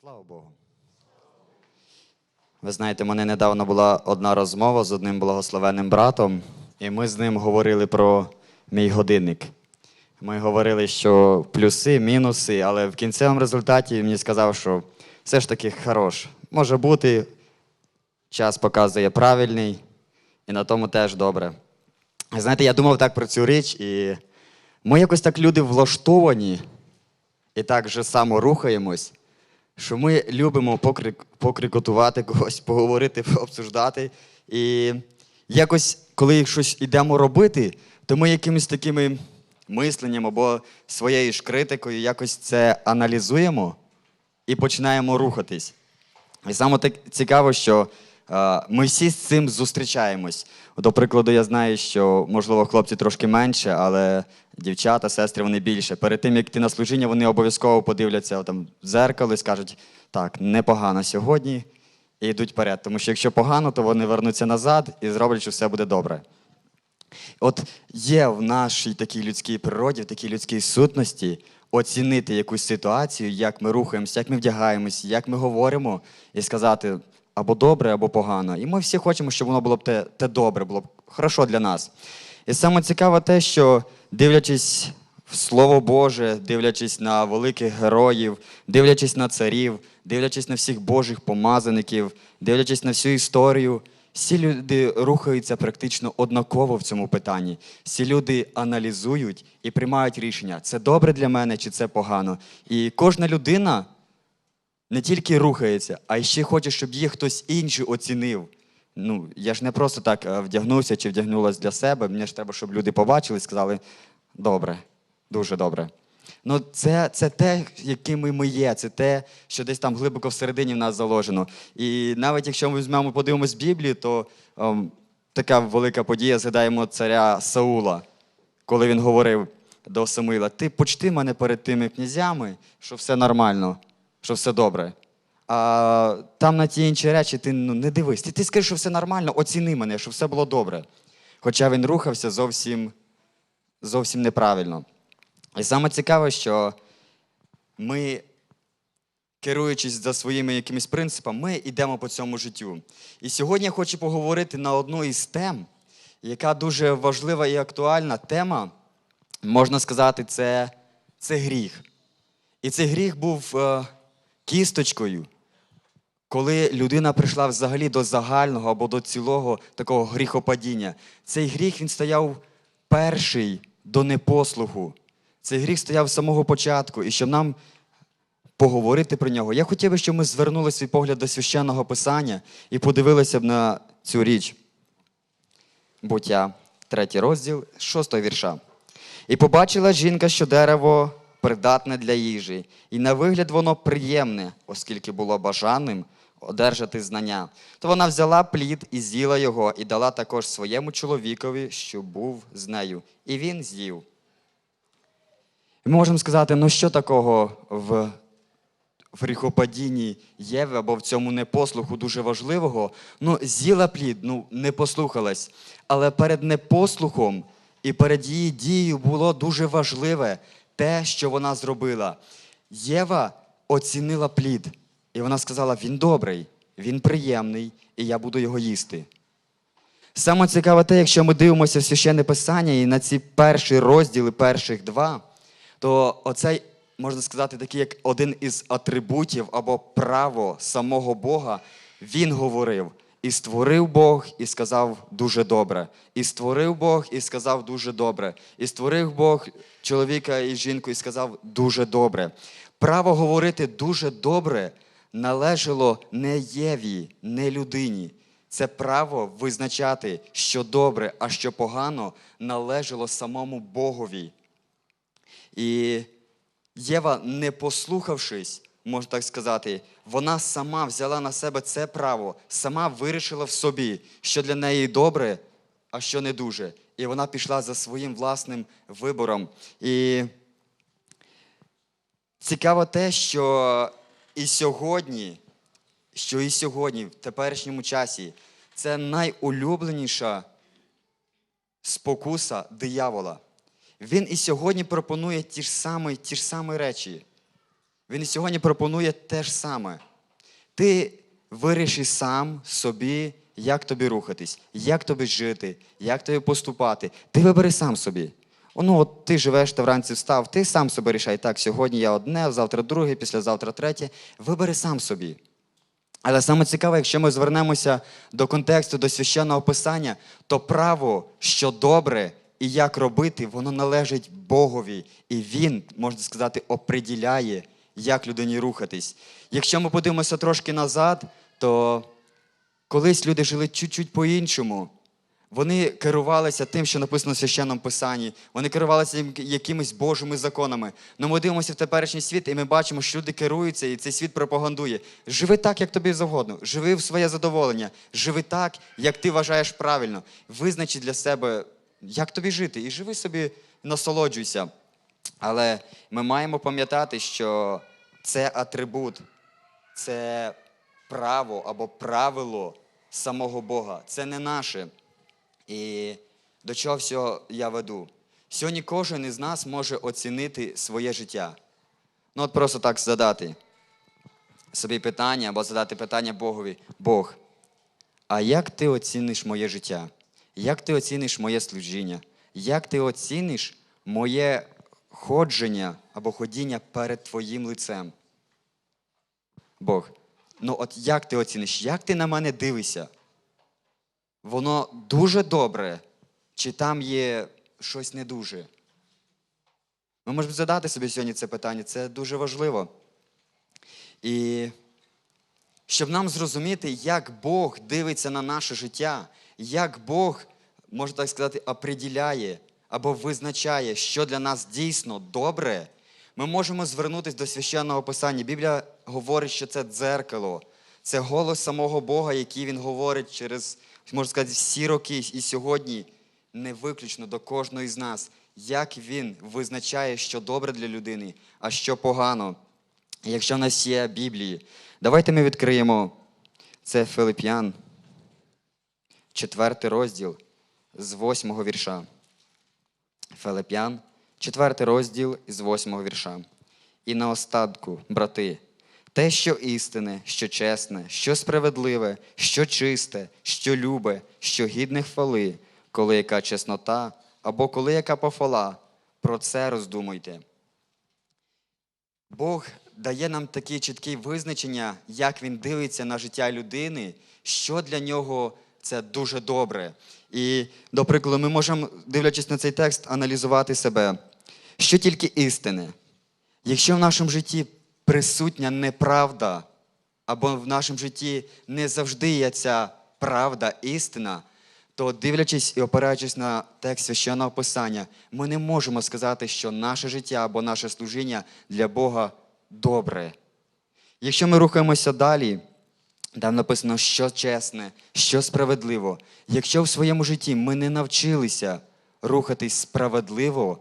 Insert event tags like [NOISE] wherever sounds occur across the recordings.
Слава Богу. Ви знаєте, у мене недавно була одна розмова з одним благословенним братом, і ми з ним говорили про мій годинник. Ми говорили, що плюси, мінуси, але в кінцевому результаті він мені сказав, що все ж таки хорош. Може бути, час показує правильний, і на тому теж добре. Знаєте, я думав так про цю річ, і ми якось так люди влаштовані і так же само рухаємось, що ми любимо покрик, покрикотувати когось, поговорити, [LAUGHS] пообсуждати. І якось, коли щось йдемо робити, то ми якимись такими мисленням або своєю ж критикою якось це аналізуємо і починаємо рухатись. І саме так цікаво, що ми всі з цим зустрічаємось. До прикладу, я знаю, що можливо хлопці трошки менше, але дівчата, сестри вони більше. Перед тим як йти на служіння, вони обов'язково подивляться там в дзеркало і скажуть: так, непогано сьогодні, і йдуть вперед. Тому що якщо погано, то вони вернуться назад і зроблять, що все буде добре. От є в нашій такій людській природі, в такій людській сутності оцінити якусь ситуацію, як ми рухаємося, як ми вдягаємося, як ми говоримо, і сказати або добре, або погано. І ми всі хочемо, щоб воно було б те, те добре, було б хорошо для нас. І саме цікаве те, що дивлячись в Слово Боже, дивлячись на великих героїв, дивлячись на царів, дивлячись на всіх Божих помазаників, дивлячись на всю історію, всі люди рухаються практично однаково в цьому питанні. Всі люди аналізують і приймають рішення, це добре для мене чи це погано. І кожна людина не тільки рухається, а ще хоче, щоб її хтось інший оцінив. Ну, я ж не просто так е, вдягнувся чи вдягнулася для себе. Мені ж треба, щоб люди побачили і сказали: добре, дуже добре. Ну, це, це те, якими ми є, це те, що десь там глибоко всередині в нас заложено. І навіть якщо ми візьмемо, подивимось Біблію, то ем, така велика подія, згадаємо царя Саула, коли він говорив до Самуїла: Ти почти мене перед тими князями, що все нормально, що все добре. А там на ті інші речі ти ну, не дивись. Ти, ти скажи, що все нормально, оціни мене, що все було добре. Хоча він рухався зовсім, зовсім неправильно. І саме цікаве, що ми, керуючись за своїми якимись принципами, ми йдемо по цьому життю. І сьогодні я хочу поговорити на одну із тем, яка дуже важлива і актуальна тема, можна сказати, це, це гріх. І цей гріх був е, кісточкою, коли людина прийшла взагалі до загального або до цілого такого гріхопадіння. Цей гріх він стояв перший до непослуху. Цей гріх стояв з самого початку, і щоб нам поговорити про нього, я хотів би, щоб ми звернули свій погляд до священного писання і подивилися б на цю річ. Буття, третій розділ, шостого вірша. І побачила жінка, що дерево придатне для їжі, і на вигляд воно приємне, оскільки було бажаним одержати знання. То вона взяла плід і з'їла його, і дала також своєму чоловікові, що був з нею, і він з'їв. Ми можемо сказати, ну що такого в, в гріхопадінні Єви або в цьому непослуху дуже важливого? Ну, з'їла плід, ну не послухалась. Але перед непослухом і перед її дією було дуже важливе те, що вона зробила. Єва оцінила плід, і вона сказала: він добрий, він приємний, і я буду його їсти. Саме цікаве те, якщо ми дивимося в священне писання і на ці перші розділи, перших два, то оцей, можна сказати, такий як один із атрибутів або право самого Бога, він говорив. І створив Бог і сказав дуже добре. І створив Бог і сказав дуже добре. І створив Бог чоловіка і жінку і сказав дуже добре. Право говорити дуже добре належало не Єві, не людині. Це право визначати, що добре, а що погано, належало самому Богові. І Єва, не послухавшись, можна так сказати, вона сама взяла на себе це право, сама вирішила в собі, що для неї добре, а що не дуже. І вона пішла за своїм власним вибором. І цікаво те, що і сьогодні, що і сьогодні, в теперішньому часі, це найулюбленіша спокуса диявола. Він і сьогодні пропонує ті ж самі, ті ж самі речі. Він сьогодні пропонує те ж саме. Ти виріши сам собі, як тобі рухатись, як тобі жити, як тобі поступати. Ти вибери сам собі. Ну, от ти живеш, ти вранці встав, ти сам собі рішай. Так, сьогодні я одне, завтра друге, післязавтра третє. Вибери сам собі. Але саме цікаве, якщо ми звернемося до контексту, до священного писання, то право, що добре і як робити, воно належить Богові. І Він, можна сказати, оприділяє, як людині рухатись. Якщо ми подивимося трошки назад, то колись люди жили чуть-чуть по-іншому. Вони керувалися тим, що написано в священному писанні. Вони керувалися якимись Божими законами. Но ми дивимося в теперішній світ, і ми бачимо, що люди керуються, і цей світ пропагандує. Живи так, як тобі завгодно. Живи в своє задоволення. Живи так, як ти вважаєш правильно. Визначи для себе, як тобі жити, і живи собі, насолоджуйся. Але ми маємо пам'ятати, що це атрибут, це право або правило самого Бога. Це не наше. І до чого всього я веду? Сьогодні кожен із нас може оцінити своє життя. Ну, от просто так задати собі питання або задати питання Богові: Бог, а як ти оціниш моє життя? Як ти оціниш моє служіння? Як ти оціниш моє ходження або ходіння перед Твоїм лицем? Бог, ну от як ти оціниш? Як ти на мене дивишся? Воно дуже добре, чи там є щось не дуже? Ми можемо задати собі сьогодні це питання, це дуже важливо. І щоб нам зрозуміти, як Бог дивиться на наше життя, як Бог, можна так сказати, оприділяє або визначає, що для нас дійсно добре, ми можемо звернутися до священного писання. Біблія говорить, що це дзеркало, це голос самого Бога, який він говорить через, можна сказати, всі роки і сьогодні, не виключно до кожного з нас, як він визначає, що добре для людини, а що погано. Якщо в нас є Біблії, давайте ми відкриємо це Филип'ян, четвертий розділ з восьмого вірша. Филип'ян, четвертий розділ з восьмого вірша. І на остатку, брати, те, що істинне, що чесне, що справедливе, що чисте, що любе, що гідне хвали, коли яка чеснота, або коли яка похвала, про це роздумуйте. Бог дає нам такі чіткі визначення, як він дивиться на життя людини, що для нього це дуже добре. І, до прикладу, ми можемо, дивлячись на цей текст, аналізувати себе. Що тільки істине. Якщо в нашому житті присутня неправда, або в нашому житті не завжди є ця правда, істина, то дивлячись і опираючись на текст священного писання, ми не можемо сказати, що наше життя або наше служіння для Бога добре. Якщо ми рухаємося далі, там написано, що чесне, що справедливо. Якщо в своєму житті ми не навчилися рухатись справедливо,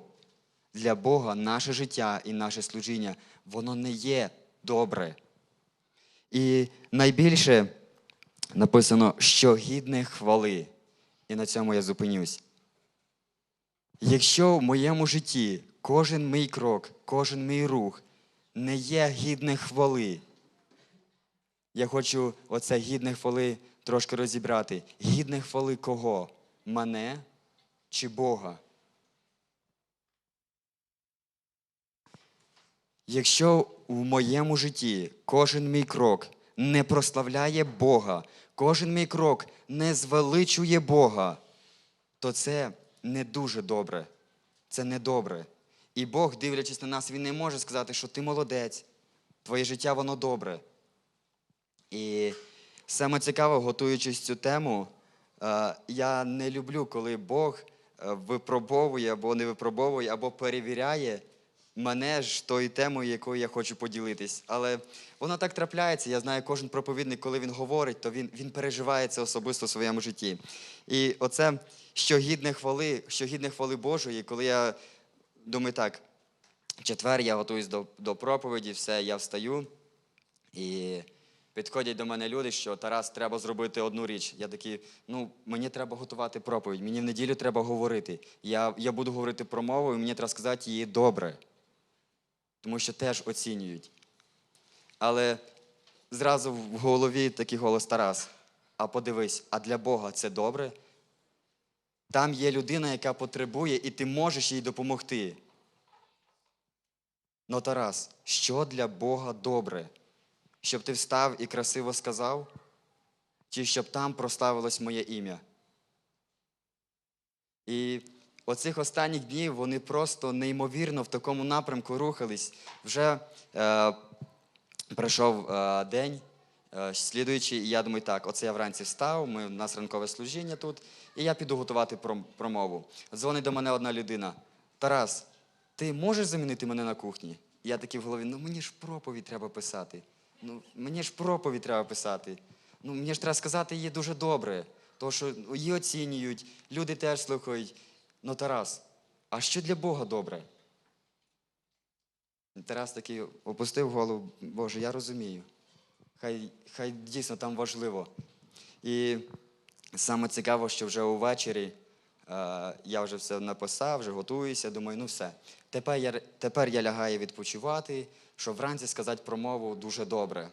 для Бога наше життя і наше служіння, воно не є добре. І найбільше написано, що гідне хвали. І на цьому я зупинюсь. Якщо в моєму житті кожен мій крок, кожен мій рух не є гідне хвали, я хочу оце гідне хвали трошки розібрати. Гідне хвали кого? Мене чи Бога? Якщо в моєму житті кожен мій крок не прославляє Бога, кожен мій крок не звеличує Бога, то це не дуже добре. Це не добре. І Бог, дивлячись на нас, Він не може сказати, що ти молодець, твоє життя воно добре. І саме цікаво, готуючись цю тему, е, я не люблю, коли Бог е, випробовує або не випробовує, або перевіряє мене ж тою темою, якою я хочу поділитись. Але воно так трапляється. Я знаю, кожен проповідник, коли він говорить, то він, він переживає це особисто в своєму житті. І оце, що гідне хвали, що гідне хвали Божої, коли я думаю так, четвер я готуюсь до, до проповіді, все, я встаю. І підходять до мене люди, що Тарас, треба зробити одну річ. Я такий, ну мені треба готувати проповідь, мені в неділю треба говорити. Я, я буду говорити про мову, і мені треба сказати її добре. Тому що теж оцінюють. Але зразу в голові такий голос Тарас. А подивись, а для Бога це добре? Там є людина, яка потребує, і ти можеш їй допомогти. Ну, Тарас, що для Бога добре? Щоб ти встав і красиво сказав? Чи щоб там проставилось моє ім'я? І оцих останніх днів вони просто неймовірно в такому напрямку рухались. Вже е, пройшов е, день, е, слідуючий, і я думаю, так, оце я вранці встав, ми, у нас ранкове служіння тут, і я піду готувати промову. Дзвонить до мене одна людина. Тарас, ти можеш замінити мене на кухні? Я такий в голові, ну мені ж проповідь треба писати. Ну, мені ж проповідь треба писати. Ну, мені ж треба сказати її дуже добре, тому що її оцінюють, люди теж слухають. Ну, Тарас, а що для Бога добре? Тарас такий опустив голову, Боже, я розумію. Хай, хай дійсно там важливо. І саме цікаво, що вже увечері е, я вже все написав, вже готуюся, думаю, ну все. Тепер я, тепер я лягаю відпочивати, щоб вранці сказати промову дуже добре.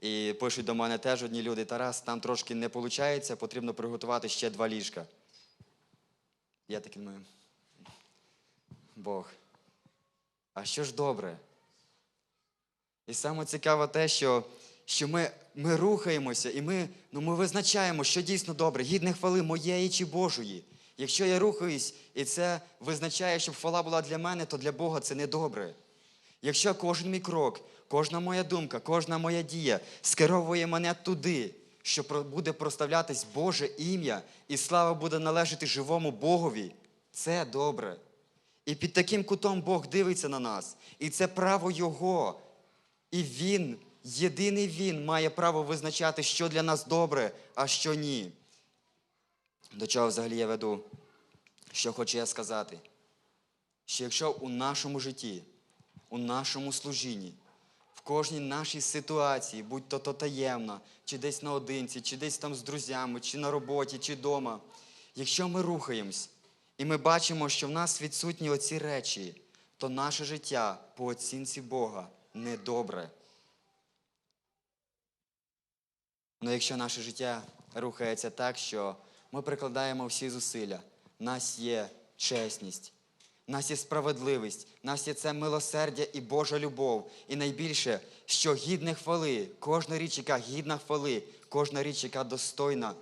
І пишуть до мене теж одні люди, Тарас, там трошки не виходить, потрібно приготувати ще два ліжка. Я такий думаю, Бог, а що ж добре? І саме цікаво те, що, що ми, ми рухаємося і ми, ну, ми визначаємо, що дійсно добре, гідне хвали моєї чи Божої. Якщо я рухаюсь і це визначає, щоб хвала була для мене, то для Бога це не добре. Якщо кожен мій крок, кожна моя думка, кожна моя дія скеровує мене туди, що буде проставлятись Боже ім'я, і слава буде належати живому Богові, це добре. І під таким кутом Бог дивиться на нас. І це право Його. І Він, єдиний Він, має право визначати, що для нас добре, а що ні. До чого взагалі я веду? Що хочу я сказати? Що якщо у нашому житті, у нашому служінні, в кожній нашій ситуації, будь то то таємно, чи десь наодинці, чи десь там з друзями, чи на роботі, чи вдома, якщо ми рухаємось і ми бачимо, що в нас відсутні оці речі, то наше життя по оцінці Бога недобре. Але якщо наше життя рухається так, що ми прикладаємо всі зусилля, нас є чесність, нас є справедливість, нас є це милосердя і Божа любов. І найбільше, що гідне хвали, кожна річ, яка гідна хвали, кожна річ, яка достойна,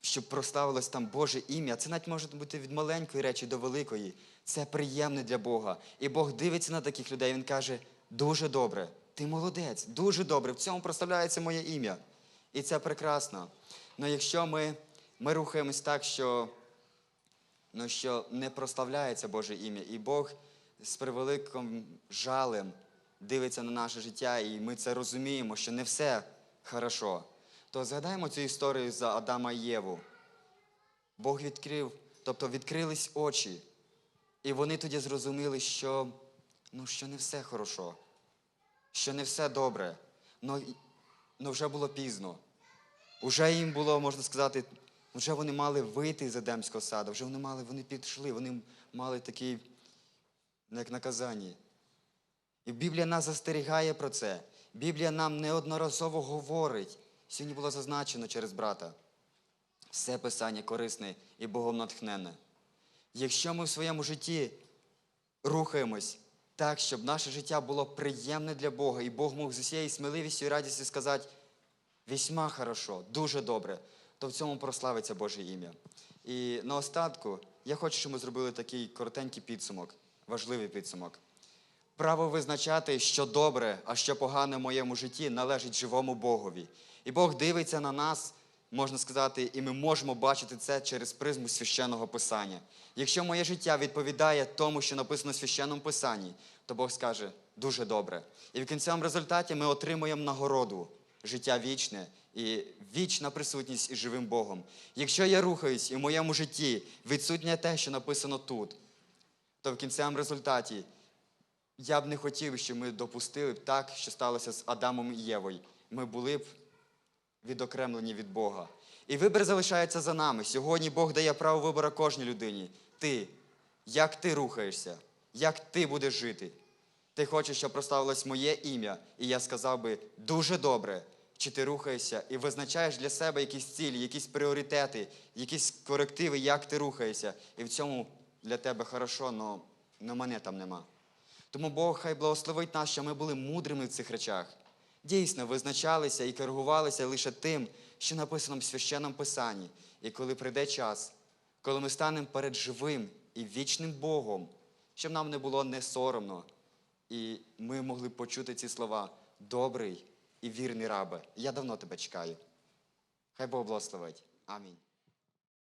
щоб прославилось там Боже ім'я. Це навіть може бути від маленької речі до великої. Це приємне для Бога. І Бог дивиться на таких людей. Він каже: дуже добре, ти молодець, дуже добре. В цьому прославляється моє ім'я. І це прекрасно. Але якщо ми, ми рухаємось так, що, ну, що не прославляється Боже ім'я, і Бог з превеликим жалем дивиться на наше життя, і ми це розуміємо, що не все хорошо, то згадаємо цю історію за Адама і Єву. Бог відкрив, тобто відкрились очі, і вони тоді зрозуміли, що, ну, що не все хорошо, що не все добре. Но, но вже було пізно. Уже їм було, можна сказати, вже вони мали вийти з Едемського саду, вже вони мали, вони підійшли, вони мали такий, ну, як наказання. І Біблія нас застерігає про це. Біблія нам неодноразово говорить. Сьогодні було зазначено через брата. Все писання корисне і Богом натхненне. Якщо ми в своєму житті рухаємось так, щоб наше життя було приємне для Бога, і Бог мог з усією сміливістю і радістю сказати весьма хорошо, дуже добре, то в цьому прославиться Боже ім'я. І наостанку я хочу, щоб ми зробили такий коротенький підсумок, важливий підсумок. Право визначати, що добре, а що погане в моєму житті, належить живому Богові. І Бог дивиться на нас, можна сказати, і ми можемо бачити це через призму священного писання. Якщо моє життя відповідає тому, що написано в священному писанні, то Бог скаже дуже добре. І в кінцевому результаті ми отримуємо нагороду життя вічне і вічна присутність із живим Богом. Якщо я рухаюсь і в моєму житті відсутнє те, що написано тут, то в кінцевому результаті я б не хотів, щоб ми допустили б так, що сталося з Адамом і Євою. Ми були б відокремлені від Бога. І вибір залишається за нами. Сьогодні Бог дає право вибору кожній людині. Ти, як ти рухаєшся, як ти будеш жити. Ти хочеш, щоб проставилось моє ім'я, і я сказав би дуже добре. Чи ти рухаєшся і визначаєш для себе якісь цілі, якісь пріоритети, якісь корективи, як ти рухаєшся. І в цьому для тебе хорошо, але мене там нема. Тому Бог хай благословить нас, що ми були мудрими в цих речах. Дійсно, визначалися і коригувалися лише тим, що написано в священному Писанні. І коли прийде час, коли ми станемо перед живим і вічним Богом, щоб нам не було не соромно, і ми могли почути ці слова добрий і вірний рабе. Я давно тебе чекаю. Хай Бог благословить. Амінь.